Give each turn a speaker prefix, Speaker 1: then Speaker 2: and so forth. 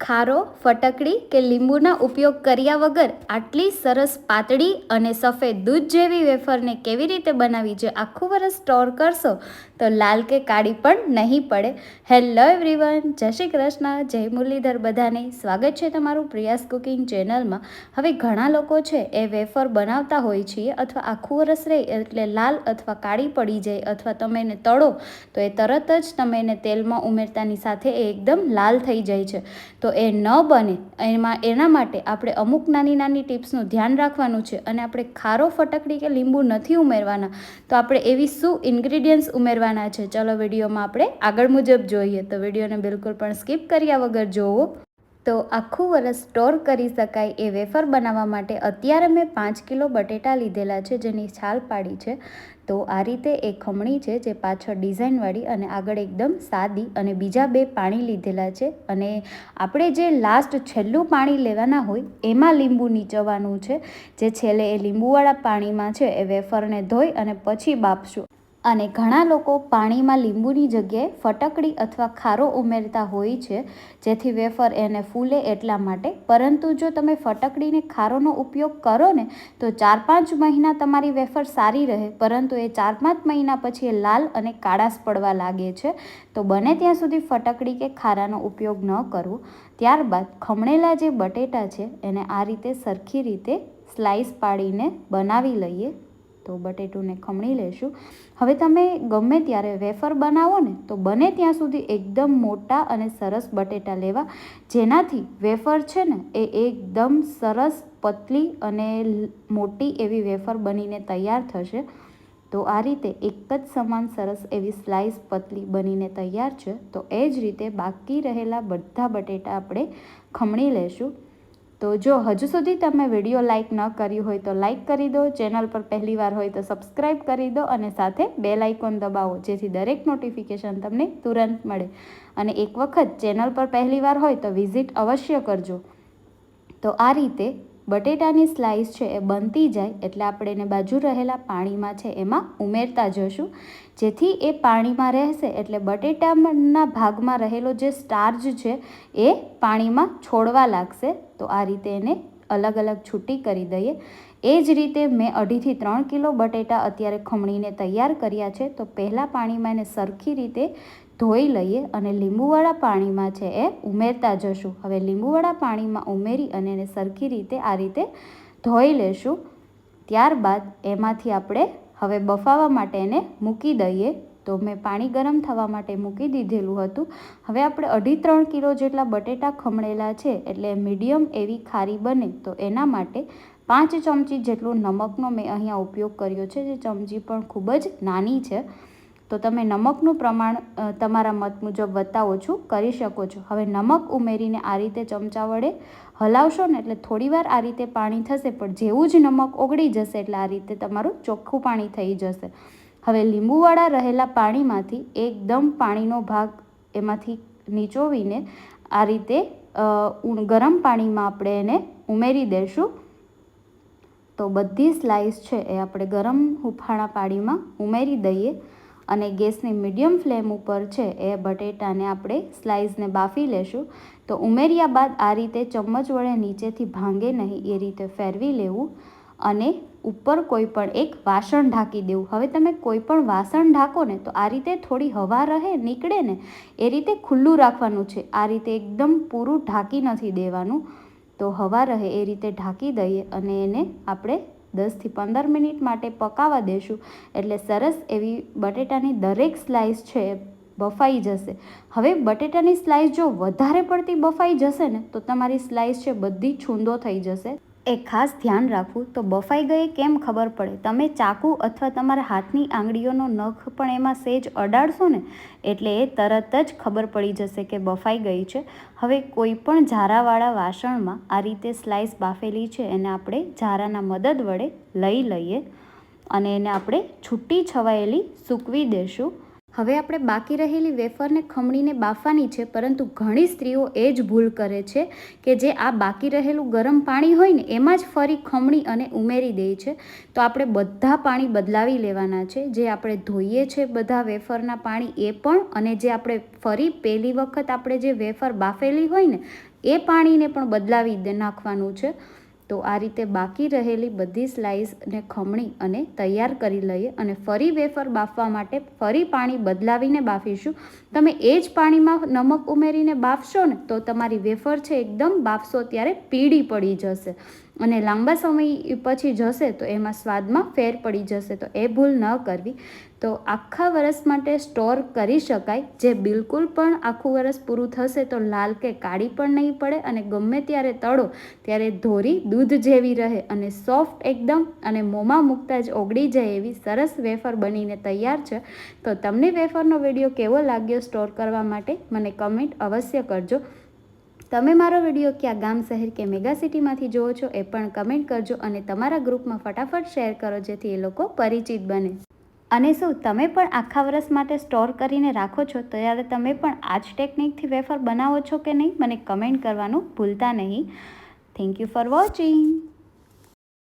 Speaker 1: ખારો, ફટકડી કે લીંબુના ઉપયોગ કર્યા વગર આટલી સરસ પાતળી અને સફેદ દૂધ જેવી વેફરને કેવી રીતે બનાવી જે આખું વરસ સ્ટોર કરશો, તો લાલ કે કાળી પણ નહીં પડે. હેલો એવરીવન, જય શ્રી કૃષ્ણ, જય મુરલીધર બધાને. સ્વાગત છે તમારું પ્રિયાસ કુકિંગ ચેનલમાં. હવે ઘણા લોકો છે એ વેફર બનાવતા હોય છીએ અથવા આખું વરસ રહે એટલે લાલ અથવા કાળી પડી જાય અથવા તમે એને તળો, તો એ તરત જ તમે એને તેલમાં ઉમેરતાની સાથે એ એકદમ લાલ થઈ જાય છે. તો એ ન બને, એમાં એના માટે આપણે અમુક નાની નાની ટિપ્સનું ધ્યાન રાખવાનું છે અને આપણે ખારો ફટકડી કે લીંબુ નથી ઉમેરવાના, તો આપણે એવી શું ઇન્ગ્રીડિયન્ટ્સ ઉમેરવાના છે? ચલો વિડીયોમાં આપણે આગળ મુજબ જોઈએ. તો વિડીયોને બિલકુલ પણ સ્કીપ કર્યા વગર જોવો. તો આખું વરસ સ્ટોર કરી શકાય એ વેફર બનાવવા માટે અત્યારે મેં પાંચ કિલો બટેટા લીધેલા છે, જેની છાલ પાડી છે. તો આ રીતે એ ખમણી છે, જે પાછળ ડિઝાઇનવાળી અને આગળ એકદમ સાદી અને બીજા બે પાણી લીધેલા છે. અને આપણે જે લાસ્ટ છેલ્લું પાણી લેવાના હોય, એમાં લીંબુ નીચવવાનું છે. જે છેલ્લે એ લીંબુવાળા પાણીમાં છે, એ વેફરને ધોઈ અને પછી બાફશું. અને ઘણા લોકો પાણીમાં લીંબુની જગ્યાએ ફટકડી અથવા ખારો ઉમેરતા હોય છે, જેથી વેફર એને ફૂલે એટલા માટે. પરંતુ જો તમે ફટકડીને ખારોનો ઉપયોગ કરો ને, તો ચાર પાંચ મહિના તમારી વેફર સારી રહે, પરંતુ એ ચાર પાંચ મહિના પછી એ લાલ અને કાળાશ પડવા લાગે છે. તો બને ત્યાં સુધી ફટકડી કે ખારાનો ઉપયોગ ન કરવો ત્યારબાદ ખમણેલા જે બટેટા છે, એને આ રીતે સરખી રીતે સ્લાઈસ પાડીને બનાવી લઈએ. તો બટેટુને ખમણી લેશું. હવે તમે ગમે ત્યારે વેફર બનાવો ને, તો બને ત્યાં સુધી એકદમ મોટા અને સરસ બટેટા લેવા. જેનાથી વેફર છે ને, એ એકદમ સરસ, પતલી અને મોટી એવી વેફર બનીને તૈયાર થશે. તો આ રીતે એક જ સમાન સરસ એવી સ્લાઇસ પતલી બનીને તૈયાર છે. તો એ જ રીતે બાકી રહેલા બધા બટેટા આપણે ખમણી લેશું. તો જો હજુ સુધી તમે વીડિયો લાઇક ન કર્યું હોય તો લાઇક કરી દો, ચેનલ પર પહેલી વાર હોય તો સબસ્ક્રાઈબ કરી દો અને સાથે બેલ આઇકોન દબાવો, જેથી દરેક નોટિફિકેશન તમને તુરંત મળે. અને એક વખત ચેનલ પર પહેલી વાર હોય તો વિઝિટ અવશ્ય કરજો. તો આ રીતે બટેટાની સ્લાઇસ છે એ બનતી જાય એટલે આપણે એને બાજુ રહેલા પાણીમાં છે એમાં ઉમેરતા જશું. જેથી એ પાણીમાં રહેશે એટલે બટેટાના ભાગમાં રહેલો જે સ્ટાર્જ છે એ પાણીમાં છોડવા લાગશે. તો આ રીતે એને અલગ અલગ છૂટી કરી દઈએ. એ જ રીતે મેં અઢીથી ત્રણ કિલો બટેટા અત્યારે ખમણીને તૈયાર કર્યા છે, તો પહેલાં પાણીમાં એને સરખી રીતે ધોઈ લઈએ અને લીંબુવાળા પાણીમાં છે એ ઉમેરતા જશું. હવે લીંબુવાળા પાણીમાં ઉમેરી અને એને સરખી રીતે આ રીતે ધોઈ લેશું. ત્યારબાદ એમાંથી આપણે હવે બફાવા માટે એને મૂકી દઈએ. તો મેં પાણી ગરમ થવા માટે મૂકી દીધેલું હતું. હવે આપણે અઢી ત્રણ કિલો જેટલા બટેટા ખમણેલા છે, એટલે મીડિયમ એવી ખારી બને તો એના માટે પાંચ ચમચી જેટલું નમકનો મેં અહીંયા ઉપયોગ કર્યો છે, જે ચમચી પણ ખૂબ જ નાની છે. તો તમે નમકનું પ્રમાણ તમારા મત મુજબ વધતા ઓછું કરી શકો છો. હવે નમક ઉમેરીને આ રીતે ચમચા વડે હલાવશો ને એટલે થોડીવાર આ રીતે પાણી થશે, પણ જેવું જ નમક ઓગળી જશે એટલે આ રીતે તમારું ચોખ્ખું પાણી થઈ જશે. હવે લીંબુવાળા રહેલા પાણીમાંથી એકદમ પાણીનો ભાગ એમાંથી નીચોવીને આ રીતે ગરમ પાણીમાં આપણે એને ઉમેરી દઈશું તો બધી સ્લાઇસ છે એ આપણે ગરમ હુફાણા પાણીમાં ઉમેરી દઈએ અને ગેસની મીડિયમ ફ્લેમ ઉપર છે એ બટેટાને આપણે સ્લાઇસને બાફી લેશું. તો ઉમેર્યા બાદ આ રીતે ચમચ વડે નીચેથી ભાંગે નહીં, એ રીતે ફેરવી લેવું અને ઉપર કોઈ પણ એક વાસણ ઢાંકી દેવું. હવે તમે કોઈ પણ વાસણ ઢાંકો ને તો આ રીતે થોડી હવા રહે, નીકળે ને એ રીતે ખુલ્લું રાખવાનું છે. આ રીતે એકદમ પૂરું ઢાંકી નથી દેવાનું. તો હવા રહે એ રીતે ઢાંકી દઈએ અને એને આપણે દસથી પંદર મિનિટ માટે પકાવવા દેશું. એટલે સરસ એવી બટેટાની દરેક સ્લાઇસ છે બફાઈ જશે. હવે બટેટાની સ્લાઇસ જો વધારે પડતી બફાઈ જશે ને, તો તમારી સ્લાઇસ છે બધી છૂંદો થઈ જશે. એ ખાસ ધ્યાન રાખવું, તો બફાઈ ગઈ કેમ ખબર પડે? તમે ચાકુ અથવા તમારા હાથની આંગળીઓનો નખ પણ એમાં સેજ અડાડશો ને, એટલે એ તરત જ ખબર પડી જશે કે બફાઈ ગઈ છે. હવે કોઈ પણ ઝારાવાળા વાસણમાં આ રીતે સ્લાઇસ બાફેલી છે, એને આપણે ઝારાના મદદ વડે લઈ લઈએ અને એને આપણે છૂટી છવાયેલી સૂકવી દેશું. હવે આપણે બાકી રહેલી વેફરને ખમણીને બાફવાની છે, પરંતુ ઘણી સ્ત્રીઓ એ જ ભૂલ કરે છે કે જે આ બાકી રહેલું ગરમ પાણી હોય ને એમાં જ ફરી ખમણી અને ઉમેરી દે છે. તો આપણે બધા પાણી બદલાવી લેવાના છે. જે આપણે ધોઈએ છે બધા વેફરના પાણી એ પણ, અને જે આપણે ફરી પહેલી વખત આપણે જે વેફર બાફેલી હોય ને એ પાણીને પણ બદલાવી દે, નાખવાનું છે. તો આ રીતે બાકી રહેલી બધી સ્લાઈસને ખમણી અને તૈયાર કરી લઈએ અને ફરી વેફર બાફવા માટે ફરી પાણી બદલાવીને બાફીશું. તમે એ જ પાણીમાં નમક ઉમેરીને બાફશો ને તો તમારી વેફર છે, એકદમ બાફશો, ત્યારે પીળી પડી જશે. અને લાંબા સમય પછી જશે તો એમાં સ્વાદમાં ફેર પડી જશે તો એ ભૂલ ન કરવી. તો આખા વરસ માટે સ્ટોર કરી શકાય. જે બિલકુલ પણ આખું વરસ પૂરું થશે તો લાલ કે કાળી પણ નહીં પડે અને ગમે ત્યારે તળો ત્યારે ધોરી દૂધ જેવી રહે અને સોફ્ટ એકદમ અને મોંમાં મૂકતા જ ઓગળી જાય એવી સરસ વેફર બનીને તૈયાર છે. તો તમને વેફરનો વીડિયો કેવો લાગ્યો સ્ટોર કરવા માટે મને કમેન્ટ અવશ્ય કરજો. તમે મારો વીડિયો ક્યાં ગામ, શહેર કે મેગા સિટીમાંથી જુઓ છો એ પણ કમેન્ટ કરજો અને તમારા ગ્રુપમાં ફટાફટ શેર કરો જેથી એ લોકો પરિચિત બને. અને શું તમે પણ આખા વર્ષ માટે સ્ટોર કરીને રાખો છો? ત્યારે તમે પણ આ જ ટેકનિકથી વેફર બનાવો છો કે નહીં? મને કમેન્ટ કરવાનું ભૂલતા નહીં. Thank you for watching